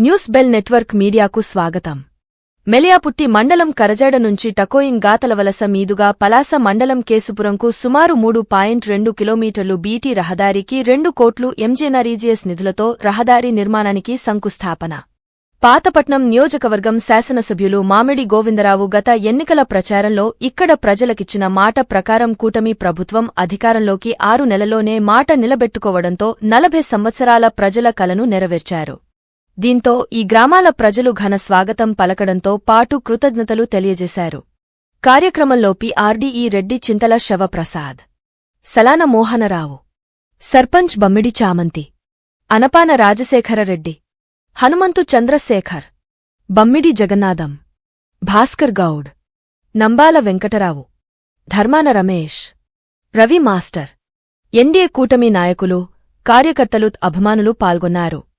News bell network మీడియాకు స్వాగతం. మెలియాపుట్టి మండలం కరజాడ నుంచి టకోయింగ్ గాతలవలస మీదుగా పలాస మండలం కేసుపురంకు సుమారు మూడు పాయింట్ రెండు కిలోమీటర్లు బీటీ రహదారికి రెండు కోట్లు ఎంజేనరీజీఎస్ నిధులతో రహదారి నిర్మాణానికి శంకుస్థాపన. పాతపట్నం నియోజకవర్గం శాసనసభ్యులు మామిడి గోవిందరావు గత ఎన్నికల ప్రచారంలో ఇక్కడ ప్రజలకిచ్చిన మాట ప్రకారం కూటమి ప్రభుత్వం అధికారంలోకి ఆరు నెలలోనే మాట నిలబెట్టుకోవడంతో నలభై సంవత్సరాల ప్రజల కలను నెరవేర్చారు. దీంతో ఈ గ్రామాల ప్రజలు ఘన స్వాగతం పలకడంతో పాటు కృతజ్ఞతలు తెలియజేశారు. కార్యక్రమంలో పిఆర్డీఈ రెడ్డి చింతల శవప్రసాద్. సలాన మోహనరావు. సర్పంచ్ బమ్మిడి చామంతి. అనపాన రాజశేఖరరెడ్డి హనుమంతు చంద్రశేఖర్. బమ్మిడి జగన్నాథం. భాస్కర్ గౌడ్. నంబాల వెంకటరావు. ధర్మాన రమేష్. రవి మాస్టర్. ఎన్డీఏ కూటమి నాయకులు కార్యకర్తలు అభిమానులు పాల్గొన్నారు.